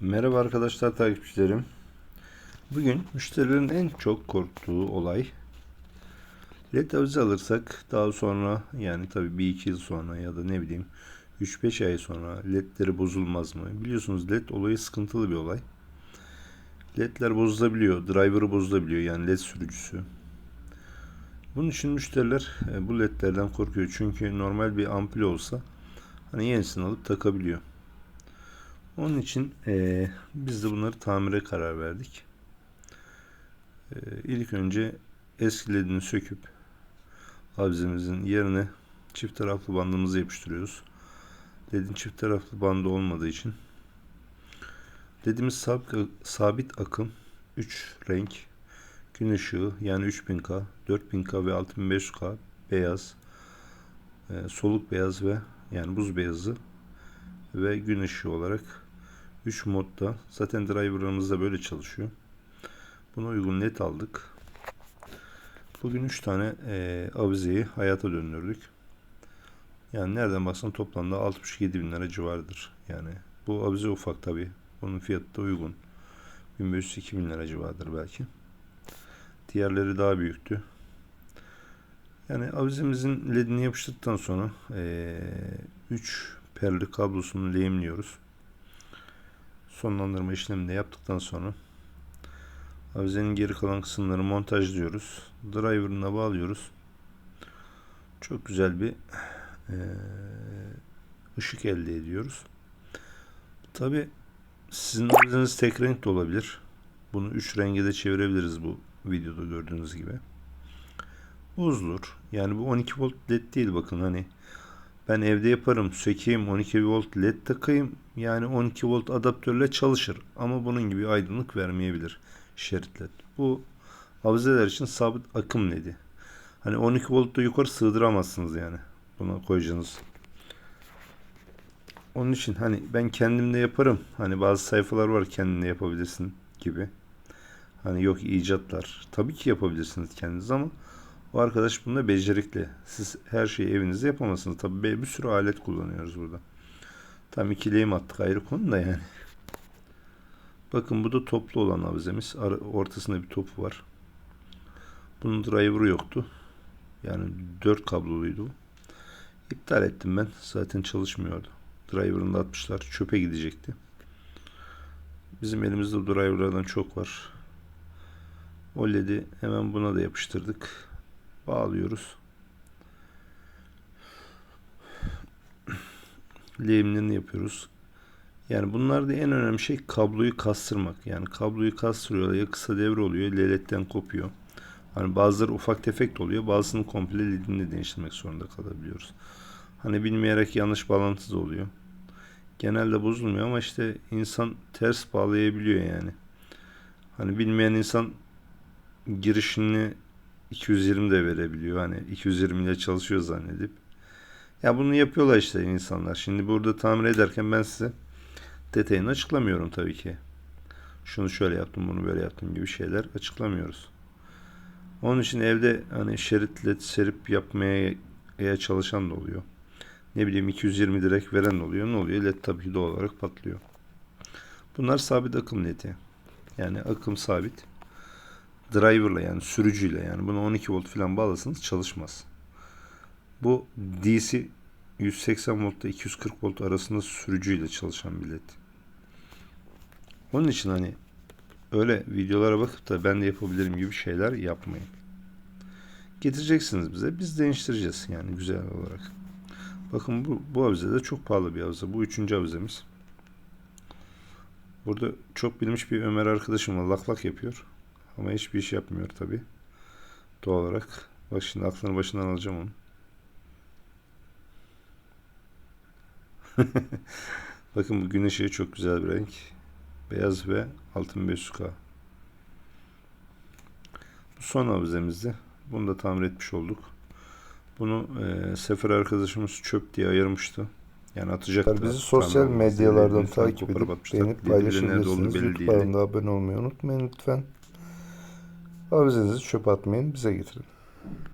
Merhaba arkadaşlar takipçilerim. Bugün müşterilerin en çok korktuğu olay LED avize alırsak daha sonra yani tabii bir iki yıl sonra ya da ne bileyim 3-5 ay sonra ledleri bozulmaz mı? Biliyorsunuz led olayı sıkıntılı bir olay. Ledler bozulabiliyor, driver'ı bozulabiliyor yani led sürücüsü. Bunun için müşteriler e, bu ledlerden korkuyor. Çünkü normal bir ampul olsa hani yenisini alıp takabiliyor. Onun için eee, biz de bunları tamire karar verdik. Eee ilk önce eski ledini söküp avizemizin yerine çift taraflı bandımızı yapıştırıyoruz. Ledin çift taraflı bandı olmadığı için ledimiz sabit, sabit akım 3 renk gün ışığı yani 3000K, 4000K ve 6500K beyaz, eee, soluk beyaz ve yani buz beyazı ve gün ışığı olarak 3 modda. Zaten driver'ımız da böyle çalışıyor. Buna uygun led aldık. Bugün 3 tane e, avizeyi hayata döndürdük. Yani nereden baksan toplamda 67 bin lira civarıdır. Yani bu avize ufak tabi. Bunun fiyatı da uygun. 1500-2000 lira civarıdır belki. Diğerleri daha büyüktü. Yani avizemizin ledini yapıştırdıktan sonra 3 perli kablosunu lehimliyoruz. Sonlandırma işlemini de yaptıktan sonra avizenin geri kalan kısımları montajlıyoruz. Driver'ına bağlıyoruz. Çok güzel bir eee, ışık elde ediyoruz. Tabi sizin avizeniz tek renk de olabilir. Bunu üç renge de çevirebiliriz bu videoda gördüğünüz gibi. Bozulur. Yani bu 12 volt led değil bakın hani ben evde yaparım, sökeyim, 12 volt led takayım. Yani 12 volt adaptörle çalışır. Ama bunun gibi aydınlık vermeyebilir şerit led. Bu avizeler için sabit akım ledi. Hani 12 voltta yukarı sığdıramazsınız yani. Buna koyacağınız. Onun için hani ben kendimde yaparım. Hani bazı sayfalar var kendinde yapabilirsin gibi. Hani yok icatlar. Tabii ki yapabilirsiniz kendiniz ama o arkadaş bunda becerikli. Siz her şeyi evinizde yapamazsınız. Tabii bir sürü alet kullanıyoruz burada. Tam ikileyim attık ayrı konu da yani. Bakın bu da toplu olan avizemiz. Ortasında bir topu var. Bunun driver'ı yoktu. Yani 4 kabloluydu. İptal ettim ben. Zaten çalışmıyordu. Driver'ını da atmışlar. Çöpe gidecekti. Bizim elimizde driver'lardan çok var. O led'i hemen buna da yapıştırdık. Bağlıyoruz. Lehimlerini yapıyoruz. Yani bunlarda en önemli şey kabloyu kastırmak. Yani kabloyu kastırıyorlar ya kısa devre oluyor, leletten kopuyor. Hani bazıları ufak tefek de oluyor, bazısını komple ledini de değiştirmek zorunda kalabiliyoruz. Hani bilmeyerek yanlış bağlantı da oluyor. Genelde bozulmuyor ama işte insan ters bağlayabiliyor yani. Hani bilmeyen insan girişini 220 de verebiliyor. Hani 220 ile çalışıyor zannedip. Ya bunu yapıyorlar işte insanlar. Şimdi burada tamir ederken ben size detayını açıklamıyorum tabii ki. Şunu şöyle yaptım, bunu böyle yaptım gibi şeyler açıklamıyoruz. Onun için evde hani şerit led serip yapmaya çalışan da oluyor. Ne bileyim 220 direkt veren oluyor. Ne oluyor? Led tabii ki doğal olarak patlıyor. Bunlar sabit akım ledi. Yani akım sabit driver'la yani sürücüyle yani bunu 12 volt falan bağlasanız çalışmaz. Bu DC 180 voltla 240 volt arasında sürücüyle çalışan bir led. Onun için hani öyle videolara bakıp da ben de yapabilirim gibi şeyler yapmayın. Getireceksiniz bize biz değiştireceğiz yani güzel olarak. Bakın bu, bu avize de çok pahalı bir avize. Bu üçüncü avizemiz. Burada çok bilmiş bir Ömer arkadaşım var. Lak lak yapıyor. Ama hiçbir iş yapmıyor tabi. Doğal olarak. Bak şimdi aklını başından alacağım onu. Bakın bu gün ışığı çok güzel bir renk. Beyaz ve altın 500K. Bu son avizemizdi. Bunu da tamir etmiş olduk. Bunu e, Sefer arkadaşımız çöp diye ayırmıştı. Yani atacaklar. Bizi sosyal medyalardan takip edip beğenip paylaşabilirsiniz. kanalına abone olmayı unutmayın lütfen. Avizenizi çöpe atmayın bize getirin.